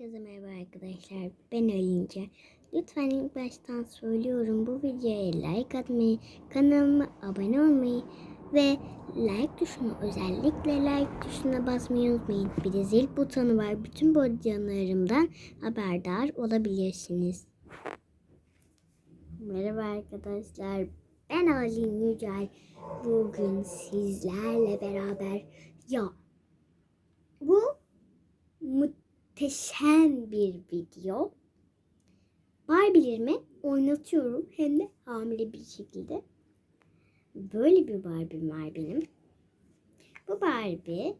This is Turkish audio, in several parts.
Herkese merhaba arkadaşlar. Ben Ölince. Lütfen ilk baştan söylüyorum bu videoya like atmayı, kanalıma abone olmayı ve like tuşuna özellikle like tuşuna basmayı unutmayın. Bir de zil butonu var. Bütün bu videolarımdan haberdar olabilirsiniz. Merhaba arkadaşlar. Ben Alin Yücel. Bugün sizlerle beraber ya bu muhteşem bir video. Barbie'lerimi oynatıyorum hem de hamile bir şekilde. Böyle bir Barbie'm var benim. Bu Barbie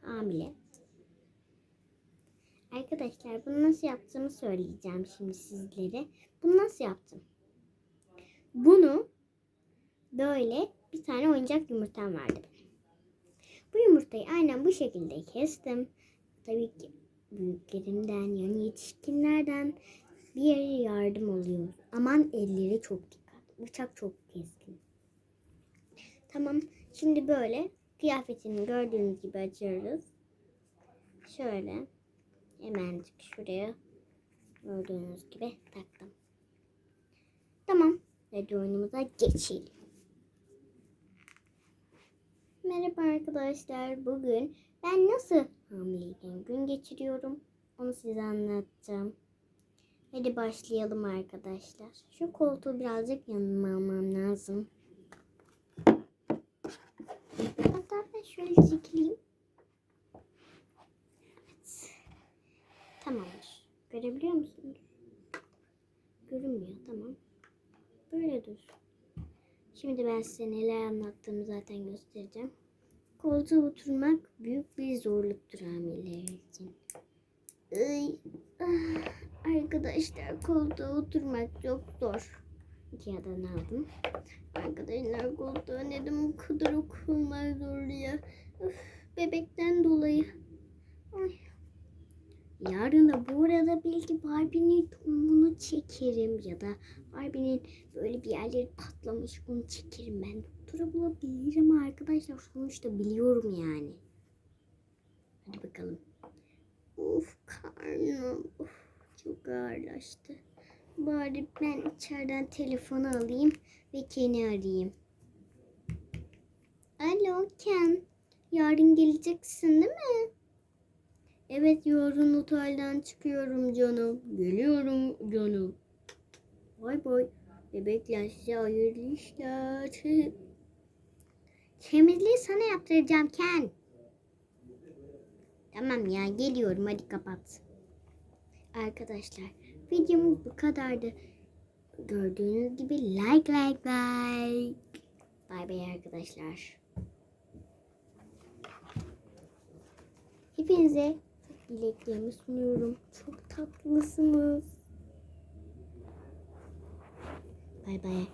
hamile. Arkadaşlar bunu nasıl yaptığımı söyleyeceğim şimdi sizlere. Bunu nasıl yaptım? Bunu böyle bir tane oyuncak yumurtam vardı. Bu yumurtayı aynen bu şekilde kestim. Tabii ki büyüklerimden yani yetişkinlerden bir yardım oluyor. Aman elleri çok dikkat. Bıçak çok keskin. Tamam. Şimdi böyle kıyafetini gördüğünüz gibi açıyoruz. Şöyle hemen şuraya gördüğünüz gibi taktım. Tamam. Hadi oyunumuza geçelim. Merhaba arkadaşlar. Bugün ben nasıl gün geçiriyorum onu size anlatacağım. Hadi başlayalım arkadaşlar. Şu koltuğu birazcık yanıma almam lazım. Hatta ben şöyle çekileyim. Evet. Tamamdır. Görebiliyor musunuz? Görünmüyor. Tamam. Böyle dur. Şimdi ben size neler anlattığımı zaten göstereceğim. Koltuğa oturmak büyük bir zorluktur hamileler için. Ay, ah, arkadaşlar koltuğa oturmak çok zor. Ikea'dan aldım. Arkadaşlar koltuğa neden bu kadar okulmak zor ya? Öf, bebekten dolayı. Ay. Yarın da bu arada belki Barbie'nin tohumunu çekerim ya da Barbie'nin böyle bir yerleri patlamış onu çekerim ben. Doktora bulabilirim arkadaşlar. Sonuçta biliyorum yani. Hadi bakalım. Of karnım. Of, çok ağırlaştı. Bari ben içeriden telefonu alayım ve Ken'i arayayım. Alo Ken. Yarın geleceksin değil mi? Evet yarın otelden çıkıyorum canım. Geliyorum canım. Bay bay. Bebekler size hayırlı işler. Temizliği sana yaptıracağım Ken. Tamam ya geliyorum hadi kapat. Arkadaşlar videomuz bu kadardı. Gördüğünüz gibi like like like. Bay bay arkadaşlar. Hepinize dileklerimi sunuyorum. Çok tatlısınız. Bay bay.